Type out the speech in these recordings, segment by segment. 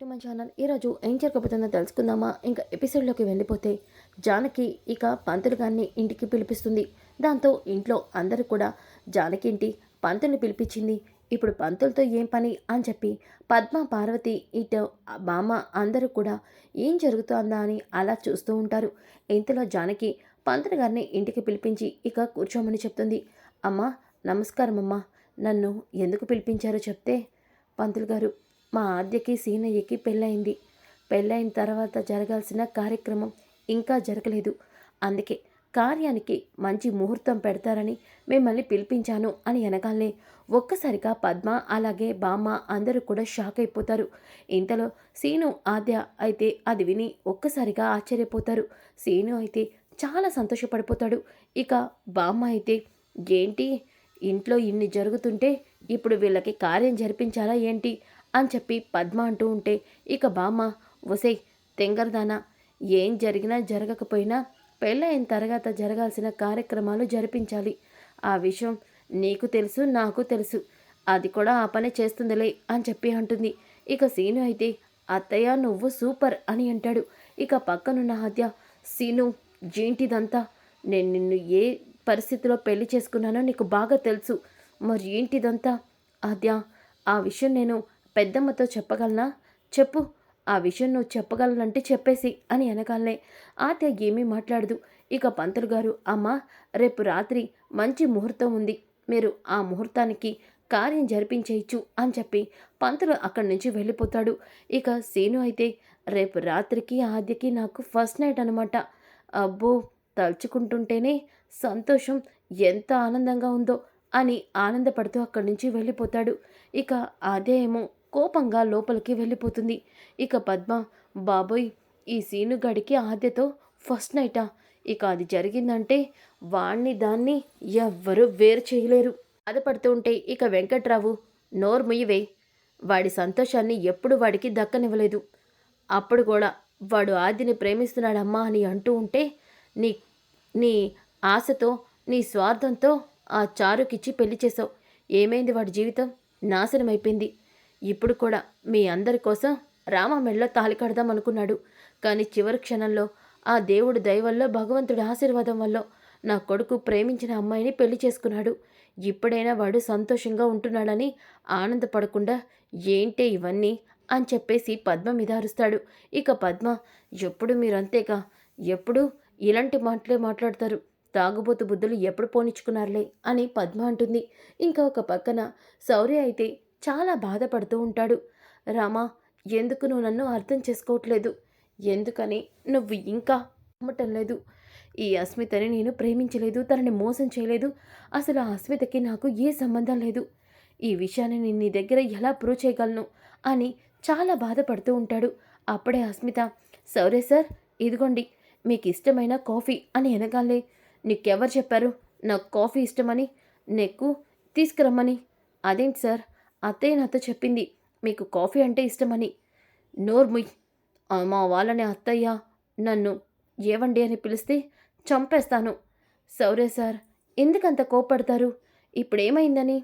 To my channel. ఈరోజు ఏం జరగబోతుందో తెలుసుకుందామా? ఇంకా ఎపిసోడ్లోకి వెళ్ళిపోతే జానకి ఇక పంతులు గారిని ఇంటికి పిలిపిస్తుంది. దాంతో ఇంట్లో అందరూ కూడా జానకి ఇంటి పంతుల్ని పిలిపించింది. ఇప్పుడు పంతులతో ఏం పని అని చెప్పి పద్మ పార్వతి ఇటు బామ్మ అందరూ కూడా ఏం జరుగుతుందా అని అలా చూస్తూ ఉంటారు. ఇంతలో జానకి పంతులు గారిని ఇంటికి పిలిపించి ఇక కూర్చోమని చెప్తుంది. అమ్మ నమస్కారం అమ్మ నన్ను ఎందుకు పిలిపించారో చెప్తే పంతులు గారు మా ఆద్యకి సీనయ్యకి పెళ్ళయింది. పెళ్ళైన తర్వాత జరగాల్సిన కార్యక్రమం ఇంకా జరగలేదు. అందుకే కార్యానికి మంచి ముహూర్తం పెడతారని మిమ్మల్ని పిలిపించాను అని అనగానే ఒక్కసారిగా పద్మ అలాగే బామ్మ అందరూ కూడా షాక్ అయిపోతారు. ఇంతలో సీను ఆద్య అయితే అది విని ఒక్కసారిగా ఆశ్చర్యపోతారు. సీను అయితే చాలా సంతోషపడిపోతాడు. ఇక బామ్మ అయితే ఏంటి? ఇంట్లో ఇన్ని జరుగుతుంటే ఇప్పుడు వీళ్ళకి కార్యం జరిపించాలా ఏంటి? అని చెప్పి పద్మ అంటూ ఉంటే ఇక బామ్మ ఒసై తెంగరదానా ఏం జరిగినా జరగకపోయినా పెళ్ళైన తర్వాత జరగాల్సిన కార్యక్రమాలు జరిపించాలి. ఆ విషయం నీకు తెలుసు నాకు తెలుసు. అది కూడా ఆ పని చేస్తుందిలే అని చెప్పి అంటుంది. ఇక సీను అయితే అత్తయ్య నువ్వు సూపర్ అని అంటాడు. ఇక పక్కనున్న హత్య సీను ఏంటిదంతా? నేను నిన్ను ఏ పరిస్థితిలో పెళ్ళి చేసుకున్నానో నీకు బాగా తెలుసు. మరి ఏంటిదంతా? ఆద్య ఆ విషయం నేను పెద్దమ్మతో చెప్పగలనా? చెప్పు. ఆ విషయం నువ్వు చెప్పగలనంటే చెప్పేసి అని అనగానే ఆత్య ఏమీ మాట్లాడదు. ఇక పంతులు గారు అమ్మ రేపు రాత్రి మంచి ముహూర్తం ఉంది. మీరు ఆ ముహూర్తానికి కార్యం జరిపించేయచ్చు అని చెప్పి పంతులు అక్కడి నుంచి వెళ్ళిపోతాడు. ఇక సీను అయితే రేపు రాత్రికి ఆద్యకి నాకు ఫస్ట్ నైట్ అనమాట అబ్బో తలుచుకుంటుంటేనే సంతోషం ఎంత ఆనందంగా ఉందో అని ఆనందపడుతూ అక్కడి నుంచి వెళ్ళిపోతాడు. ఇక ఆద్య ఏమో కోపంగా లోపలికి వెళ్ళిపోతుంది. ఇక పద్మ బాబోయ్ ఈ సీనుగాడికి ఆద్యతో ఫస్ట్ నైటా? ఇక అది జరిగిందంటే వాణ్ణి దాన్ని ఎవ్వరూ వేరు చేయలేరు. బాధపడుతూ ఉంటే ఇక వెంకట్రావు నోరు ముయ్యవే వాడి సంతోషాన్ని ఎప్పుడు వాడికి దక్కనివ్వలేదు. అప్పుడు కూడా వాడు ఆదిని ప్రేమిస్తున్నాడమ్మా అని అంటూ ఉంటే నీ నీ ఆశతో నీ స్వార్థంతో ఆ చారుకిచ్చి పెళ్ళి చేసావు ఏమైంది వాడి జీవితం? నాశనమైపోయింది. ఇప్పుడు కూడా మీ అందరి కోసం రామ మెడలో తాలి కడదాం అనుకున్నాడు. కానీ చివరి క్షణంలో ఆ దేవుడు దయవల్ల భగవంతుడి ఆశీర్వాదం వల్ల నా కొడుకు ప్రేమించిన అమ్మాయిని పెళ్ళి చేసుకున్నాడు. ఇప్పుడైనా వాడు సంతోషంగా ఉంటున్నాడని ఆనందపడకుండా ఏంటే ఇవన్నీ అని చెప్పేసి పద్మ మీద అరుస్తాడు. ఇక పద్మ ఎప్పుడు మీరంతేగా? ఎప్పుడు ఇలాంటి మాటలే మాట్లాడతారు. తాగుబోతు బుద్ధులు ఎప్పుడు పోనిచ్చుకున్నారులే అని పద్మ అంటుంది. ఇంకా ఒక పక్కన శౌర్య అయితే చాలా బాధపడుతూ ఉంటాడు. రామా ఎందుకు నువ్వు నన్ను అర్థం చేసుకోవట్లేదు? ఎందుకని నువ్వు ఇంకా నమ్మటం లేదు. ఈ అస్మితని నేను ప్రేమించలేదు తనని మోసం చేయలేదు. అసలు ఆ అస్మితకి నాకు ఏ సంబంధం లేదు. ఈ విషయాన్ని నేను నీ దగ్గర ఎలా ప్రూవ్ చేయగలను అని చాలా బాధపడుతూ ఉంటాడు. అప్పుడే అస్మిత సౌరే సార్ ఇదిగోండి మీకు ఇష్టమైన కాఫీ అని ఎనగాలే నీకెవరు చెప్పారు? నాకు కాఫీ ఇష్టమని నెక్కు తీసుకురమ్మని. అదేంటి సార్? అత్తయ్య నాతో చెప్పింది మీకు కాఫీ అంటే ఇష్టమని. నోర్ముయ్ మా వాళ్ళని అత్తయ్య నన్ను ఏవండి అని పిలిస్తే చంపేస్తాను. సౌరే సార్ ఎందుకంత కోపడతారు ఇప్పుడేమైందని?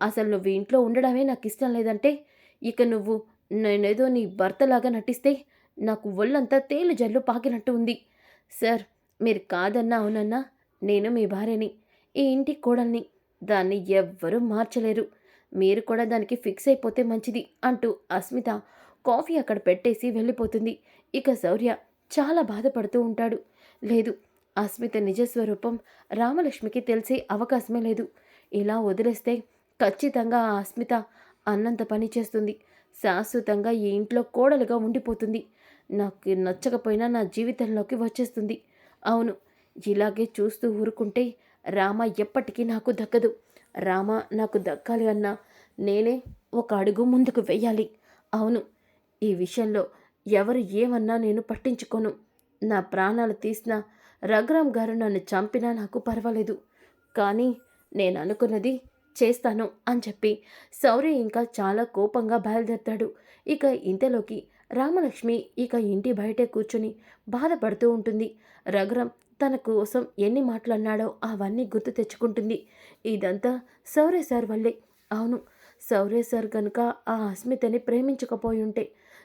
అసలు నువ్వు ఇంట్లో ఉండడమే నాకు ఇష్టం లేదంటే ఇక నువ్వు నేనేదో నీ భర్తలాగా నటిస్తే నాకు ఒళ్ళంతా తేలు జల్లు పాకినట్టు ఉంది. సార్ మీరు కాదన్నా అవునన్నా నేను మీ భార్యని ఈ ఇంటి కోడల్ని దాన్ని ఎవ్వరూ మార్చలేరు. మీరు కూడా దానికి ఫిక్స్ అయిపోతే మంచిది అంటూ అస్మిత కాఫీ అక్కడ పెట్టేసి వెళ్ళిపోతుంది. ఇక శౌర్య చాలా బాధపడుతూ ఉంటాడు. లేదు అస్మిత నిజస్వరూపం రామలక్ష్మికి తెలిసే అవకాశమే లేదు. ఇలా వదిలేస్తే ఖచ్చితంగా ఆ అస్మిత అన్నంత పని చేస్తుంది. శాశ్వతంగా ఈ ఇంట్లో కోడలుగా ఉండిపోతుంది. నాకు నచ్చకపోయినా నా జీవితంలోకి వచ్చేస్తుంది. అవును ఇలాగే చూస్తూ ఊరుకుంటే రామ ఎప్పటికీ నాకు దక్కదు. రామ నాకు దక్కాలి అన్నా. నేనే ఒక అడుగు ముందుకు వెయ్యాలి. అవును ఈ విషయంలో ఎవరు ఏమన్నా నేను పట్టించుకోను. నా ప్రాణాలు తీసినా రఘురామ్ గారు నన్ను చంపినా నాకు పర్వాలేదు. కానీ నేను అనుకున్నది చేస్తాను అని చెప్పి శౌర్య ఇంకా చాలా కోపంగా బయలుదేరతాడు. ఇక ఇంతలోకి రామలక్ష్మి ఇక ఇంటి బయటే కూర్చుని బాధపడుతూ ఉంటుంది. రఘురామ్ తన కోసం ఎన్ని మాటలు అన్నాడో అవన్నీ గుర్తు తెచ్చుకుంటుంది. ఇదంతా సౌరే సార్ వల్లే. అవును సౌరే సార్ కనుక ఆ అస్మితని ప్రేమించకపోయి ఉంటే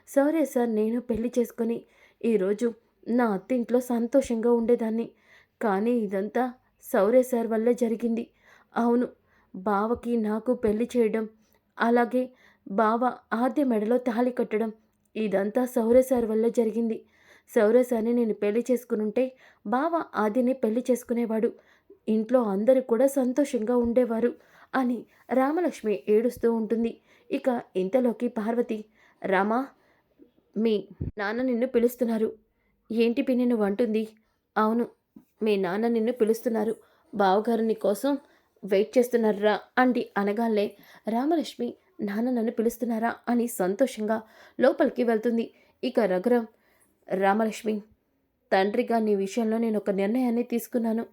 సౌరే సార్ నేను పెళ్ళి చేసుకొని ఈరోజు నా అత్తింట్లో సంతోషంగా ఉండేదాన్ని. కానీ ఇదంతా సౌరే సార్ వల్లే జరిగింది. అవును బావకి నాకు పెళ్ళి చేయడం అలాగే బావ ఆద్య మెడలో తాళి కట్టడం ఇదంతా సౌరే సార్ వల్లే జరిగింది. సౌర్య నేను పెళ్ళి చేసుకునుంటే బావ ఆదిని పెళ్ళి చేసుకునేవాడు. ఇంట్లో అందరూ కూడా సంతోషంగా ఉండేవారు అని రామలక్ష్మి ఏడుస్తూ ఉంటుంది. ఇక ఇంతలోకి పార్వతి రామా మీ నాన్న నిన్ను పిలుస్తున్నారు. ఏంటి పిన్ని నువ్వు అంటుంది. అవును మీ నాన్న నిన్ను పిలుస్తున్నారు. బావగారు నీ కోసం వెయిట్ చేస్తున్నారా? అండి అనగానే రామలక్ష్మి నాన్న నన్ను పిలుస్తున్నారా? అని సంతోషంగా లోపలికి వెళ్తుంది. ఇక రఘురామ్ రామలక్ష్మి తండ్రిగా నీ విషయంలో నేను ఒక నిర్ణయాన్ని తీసుకున్నాను.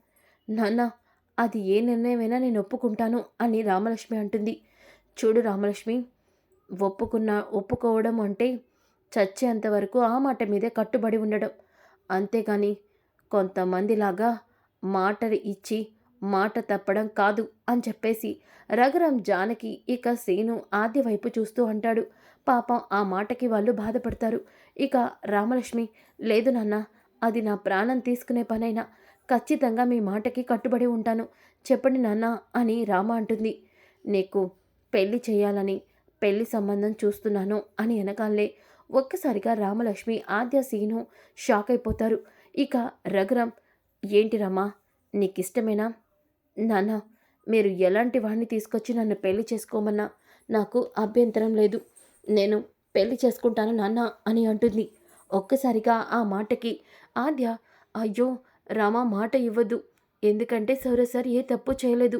నాన్న అది ఏ నిర్ణయమైనా నేను ఒప్పుకుంటాను అని రామలక్ష్మి అంటుంది. చూడు రామలక్ష్మి ఒప్పుకున్న ఒప్పుకోవడం అంటే చచ్చేంత వరకు ఆ మాట మీదే కట్టుబడి ఉండడం. అంతేగాని కొంతమందిలాగా మాట ఇచ్చి మాట తప్పడం కాదు అని చెప్పేసి రఘురాం జానకి ఇక సేను ఆద్య వైపు చూస్తూ అంటాడు. పాపం ఆ మాటకి వాళ్ళు బాధపడతారు. ఇక రామలక్ష్మి లేదు నాన్న అది నా ప్రాణం తీసుకునే పనైనా ఖచ్చితంగా మీ మాటకి కట్టుబడి ఉంటాను. చెప్పండి నాన్న అని రామ అంటుంది. నీకు పెళ్ళి చేయాలని పెళ్ళి సంబంధం చూస్తున్నాను అని వెనకాలే ఒక్కసారిగా రామలక్ష్మి ఆద్య సీను షాక్ అయిపోతారు. ఇక రఘురామ్ ఏంటి రమ్మా నీకిష్టమేనా? నాన్న మీరు ఎలాంటి వాడిని తీసుకొచ్చి నన్ను పెళ్ళి చేసుకోమన్నా? నాకు అభ్యంతరం లేదు. నేను పెళ్ళి చేసుకుంటాను నాన్న అని అంటుంది. ఒక్కసారిగా ఆ మాటకి ఆద్య అయ్యో రామా మాట ఇవ్వద్దు ఎందుకంటే సౌరసార్ ఏ తప్పు చేయలేదు.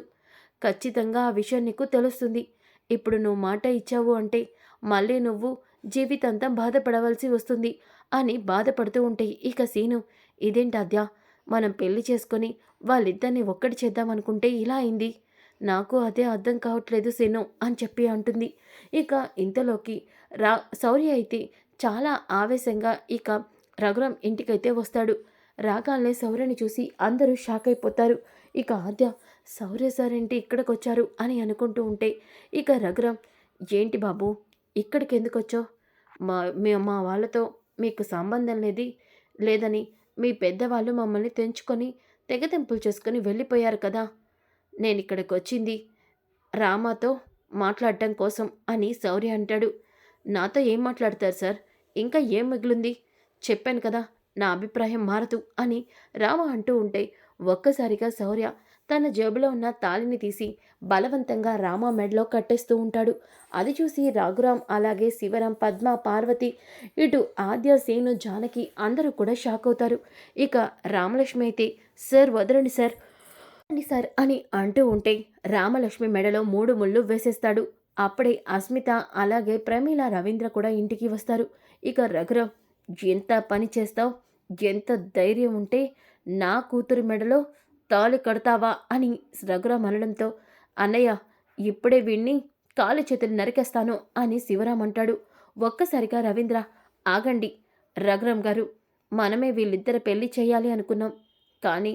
ఖచ్చితంగా ఆ విషయం నీకు తెలుస్తుంది. ఇప్పుడు నువ్వు మాట ఇచ్చావు అంటే మళ్ళీ నువ్వు జీవితాంతం బాధపడవలసి వస్తుంది అని బాధపడుతూ ఉంటాయి ఇక సీను. ఇదేంటాద్యా మనం పెళ్ళి చేసుకొని వాళ్ళిద్దరిని ఒక్కటి చేద్దామనుకుంటే ఇలా అయింది. నాకు అదే అర్థం కావట్లేదు సీను అని చెప్పి అంటుంది. ఇక ఇంతలోకి రా శౌర్య అయితే చాలా ఆవేశంగా ఇక రఘురాం ఇంటికైతే వస్తాడు. రాగానే శౌర్యని చూసి అందరూ షాక్ అయిపోతారు. ఇక ఆద్య శౌర్య సార్ ఏంటి ఇక్కడికి వచ్చారు అని అనుకుంటూ ఉంటే ఇక రఘురాం ఏంటి బాబు ఇక్కడికి ఎందుకు వచ్చావు మా మా వాళ్ళతో మీకు సంబంధం లేది లేదని మీ పెద్దవాళ్ళు మమ్మల్ని తెంచుకొని తెగతెంపులు చేసుకొని వెళ్ళిపోయారు కదా. నేను ఇక్కడికి వచ్చింది రామాతో మాట్లాడటం కోసం అని శౌర్య అంటాడు. నాతో ఏం మాట్లాడతారు సార్? ఇంకా ఏం మిగిలింది? చెప్పాను కదా నా అభిప్రాయం మారదు అని రామ అంటూ ఉంటే ఒక్కసారిగా శౌర్య తన జేబులో ఉన్న తాళిని తీసి బలవంతంగా రామ మెడలో కట్టేస్తూ ఉంటాడు. అది చూసి రాఘురాం అలాగే శివరాం పద్మ పార్వతి ఇటు ఆద్య సేను జానకి అందరూ కూడా షాక్ అవుతారు. ఇక రామలక్ష్మి అయితే సార్ వదలండి సార్. అని సార్ అని అంటూ ఉంటే రామలక్ష్మి మెడలో మూడు ముళ్ళు వేసేస్తాడు. అప్పుడే అస్మిత అలాగే ప్రమీల రవీంద్ర కూడా ఇంటికి వస్తారు. ఇక రఘురావ్ ఎంత పని చేస్తావు? ఎంత ధైర్యం ఉంటే నా కూతురు మెడలో తాళి కడతావా? అని రఘురాం అనడంతో అన్నయ్య ఇప్పుడే వీణ్ణి కాలు చేతులు నరికేస్తాను అని శివరాం అంటాడు. ఒక్కసారిగా రవీంద్ర ఆగండి రఘురామ్ గారు మనమే వీళ్ళిద్దరు పెళ్ళి చేయాలి అనుకున్నాం. కానీ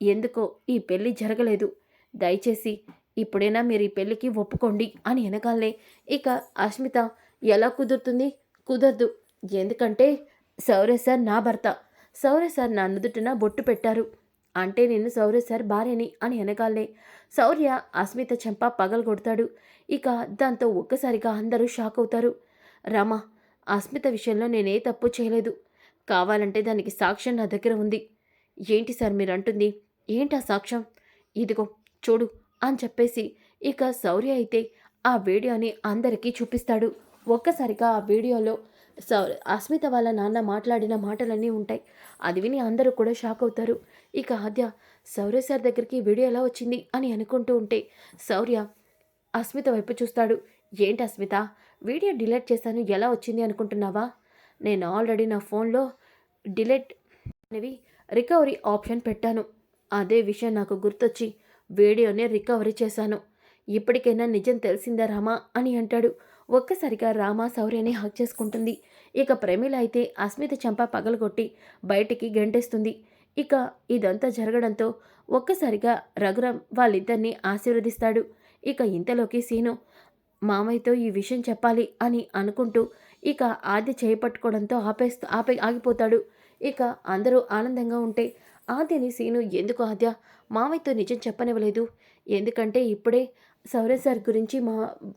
ఎందుకో ఈ పెళ్ళి జరగలేదు. దయచేసి ఇప్పుడైనా మీరు ఈ పెళ్ళికి ఒప్పుకోండి అని వెనకాలే ఇక అస్మిత ఎలా కుదురుతుంది? కుదరదు. ఎందుకంటే సౌర్య సార్ నా భర్త. సౌర్య సార్ నా నుదుటిన బొట్టు పెట్టారు. అంటే నేను సౌర్య సార్ భార్యని అని వెనకాలే శౌర్య అస్మిత చెంప పగలు కొడతాడు. ఇక దాంతో ఒక్కసారిగా అందరూ షాక్ అవుతారు. రామా అస్మిత విషయంలో నేనే తప్పు చేయలేదు. కావాలంటే దానికి సాక్ష్యం నా దగ్గర ఉంది. ఏంటి సార్ మీరు అంటుంది ఏంటి సాక్ష్యం? ఇదిగో చూడు అని చెప్పేసి ఇక శౌర్య అయితే ఆ వీడియోని అందరికీ చూపిస్తాడు. ఒక్కసారిగా ఆ వీడియోలో అస్మిత వాళ్ళ నాన్న మాట్లాడిన మాటలన్నీ ఉంటాయి. అది విని అందరూ కూడా షాక్ అవుతారు. ఇక ఆద్య శౌర్య సార్ దగ్గరికి వీడియో ఎలా వచ్చింది అని అనుకుంటూ ఉంటే శౌర్య అస్మిత వైపు చూస్తాడు. ఏంటి అస్మిత? వీడియో డిలీట్ చేశాను ఎలా వచ్చింది అనుకుంటున్నావా? నేను ఆల్రెడీ నా ఫోన్లో డిలీట్ అనేవి రికవరీ ఆప్షన్ పెట్టాను. అదే విషయం నాకు గుర్తొచ్చి వీడియోని రికవరీ చేశాను. ఇప్పటికైనా నిజం తెలిసిందా రామా అని అంటాడు. ఒక్కసారిగా రామ శౌర్యని హక్ చేసుకుంటుంది. ఇక ప్రేమిల అయితే అస్మిత చంప పగలగొట్టి బయటికి గంటేస్తుంది. ఇక ఇదంతా జరగడంతో ఒక్కసారిగా రఘురామ్ వాళ్ళిద్దరినీ ఆశీర్వదిస్తాడు. ఇక ఇంతలోకి సీను మామయ్యతో ఈ విషయం చెప్పాలి అని అనుకుంటూ ఇక ఆది చేపట్టుకోవడంతో ఆపేస్తూ ఆపే ఆగిపోతాడు. ఇక అందరూ ఆనందంగా ఉంటే ఆద్యని సీను ఎందుకు ఆద్య? మావయ్యతో నిజం చెప్పనివ్వలేదు. ఎందుకంటే ఇప్పుడే సౌర్య సార్ గురించి మా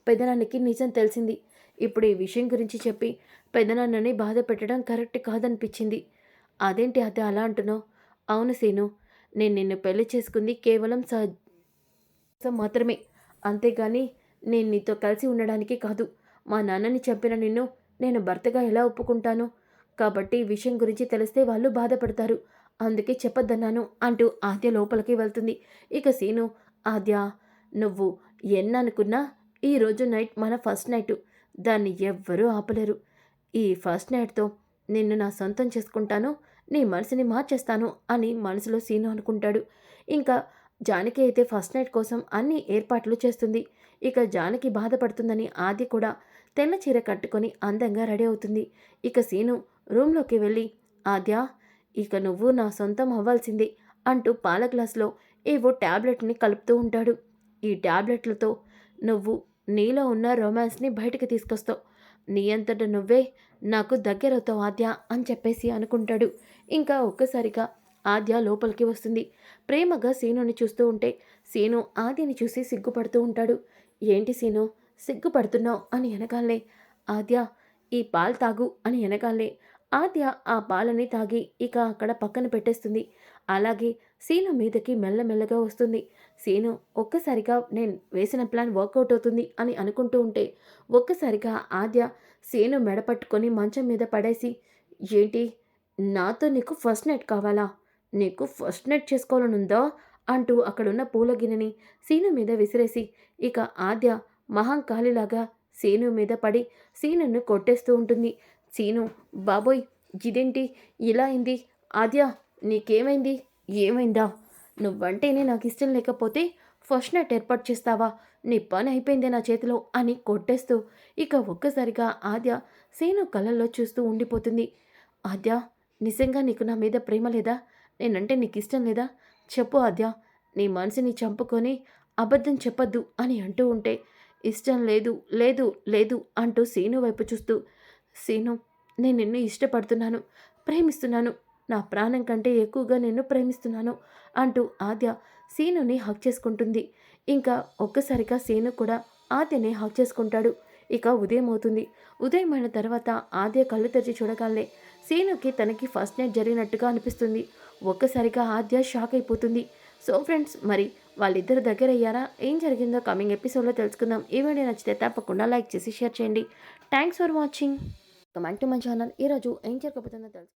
పెదనాన్నకి నిజం తెలిసింది. ఇప్పుడు ఈ విషయం గురించి చెప్పి పెదనాన్నని బాధ పెట్టడం కరెక్ట్ కాదనిపించింది. అదేంటి అది అలా అంటున్నావు? అవును సీను. నేను నిన్ను పెళ్ళి చేసుకుంది కేవలం స మాత్రమే. అంతేగాని నేను నీతో కలిసి ఉండడానికి కాదు. మా నాన్నని చంపిన నిన్ను నేను భర్తగా ఎలా ఒప్పుకుంటాను? కాబట్టి ఈ విషయం గురించి తెలిస్తే వాళ్ళు బాధపడతారు. అందుకే చెప్పొద్దన్నాను అంటూ ఆద్య లోపలికి వెళ్తుంది. ఇక సీను ఆద్య నువ్వు ఎన్ననుకున్నా ఈరోజు నైట్ మన ఫస్ట్ నైట్. దాన్ని ఎవ్వరూ ఆపలేరు. ఈ ఫస్ట్ నైట్తో నిన్ను నా సొంతం చేసుకుంటాను నీ మనసుని మార్చేస్తాను అని మనసులో సీను అనుకుంటాడు. ఇంకా జానకి అయితే ఫస్ట్ నైట్ కోసం అన్ని ఏర్పాట్లు చేస్తుంది. ఇక జానకి బాధపడుతుందని ఆది కూడా తెల్ల చీర కట్టుకొని అందంగా రెడీ అవుతుంది. ఇక సీను రూమ్లోకి వెళ్ళి ఆద్య ఇక నువ్వు నా సొంతం అవ్వాల్సిందే అంటూ పాల గ్లాస్లో ఏవో ట్యాబ్లెట్ని కలుపుతూ ఉంటాడు. ఈ ట్యాబ్లెట్లతో నువ్వు నీలో ఉన్న రొమాన్స్ని బయటకు తీసుకొస్తావు. నీ అంతట నువ్వే నాకు దగ్గరవుతావు ఆద్య అని చెప్పేసి అనుకుంటాడు. ఇంకా ఒక్కసారిగా ఆద్య లోపలికి వస్తుంది. ప్రేమగా సీనుని చూస్తూ ఉంటే సీను ఆద్యని చూసి సిగ్గుపడుతూ ఉంటాడు. ఏంటి సీను సిగ్గుపడుతున్నావు అని వెనకాలే ఆద్య ఈ పాలు తాగు అని వెనకాలే ఆద్య ఆ పాలని తాగి ఇక అక్కడ పక్కన పెట్టేస్తుంది. అలాగే సీను మీదకి మెల్లమెల్లగా వస్తుంది. సీను ఒక్కసారిగా నేను వేసిన ప్లాన్ వర్కౌట్ అవుతుంది అని అనుకుంటూ ఉంటే ఒక్కసారిగా ఆద్య సీను మెడపట్టుకొని మంచం మీద పడేసి ఏంటి నాతో నీకు ఫస్ట్ నైట్ కావాలా? నీకు ఫస్ట్ నైట్ చేసుకోవాలనుందా? అంటూ అక్కడున్న పూల గిన్నెని సీను మీద విసిరేసి ఇక ఆద్య మహంకాలిలాగా సీను మీద పడి సీనును కొట్టేస్తూ ఉంటుంది. సీను బాబోయ్ ఇదేంటి? ఇలా అయింది. ఆద్య నీకేమైంది? ఏమైందా? నువ్వంటేనే నాకు ఇష్టం లేకపోతే ఫస్ట్ నైట్ ఏర్పాటు చేస్తావా? నీ పని అయిపోయింది నా చేతిలో అని కొట్టేస్తూ ఇక ఒక్కసారిగా ఆద్య సీను కళ్ళల్లో చూస్తూ ఉండిపోతుంది. ఆద్య నిజంగా నీకు నా మీద ప్రేమ లేదా? నేనంటే నీకు ఇష్టం లేదా? చెప్పు ఆద్య నీ మనసుని చంపుకొని అబద్ధం చెప్పద్దు అని అంటూ ఉంటే ఇష్టం లేదు లేదు లేదు అంటూ సీను వైపు చూస్తూ సీను నేను నిన్ను ఇష్టపడుతున్నాను ప్రేమిస్తున్నాను. నా ప్రాణం కంటే ఎక్కువగా నిన్ను ప్రేమిస్తున్నాను అంటూ ఆద్య సీనుని హక్ చేసుకుంటుంది. ఇంకా ఒక్కసారిగా సీను కూడా ఆద్యని హక్ చేసుకుంటాడు. ఇక ఉదయం అవుతుంది. ఉదయమైన తర్వాత ఆద్య కళ్ళు తెరిచి చూడగానే సీనుకి తనకి ఫస్ట్ నైట్ జరిగినట్టుగా అనిపిస్తుంది. ఒక్కసారిగా ఆద్య షాక్ అయిపోతుంది. సో ఫ్రెండ్స్ మరి వాళ్ళిద్దరు దగ్గర అయ్యారా ఏం జరిగిందో కమింగ్ ఎపిసోడ్లో తెలుసుకుందాం. ఈ వీడియో నచ్చితే తప్పకుండా లైక్ చేసి షేర్ చేయండి. Thanks for watching. Comment to my channel. ఈరోజు ఏం జరగబోతుందో తెలుసు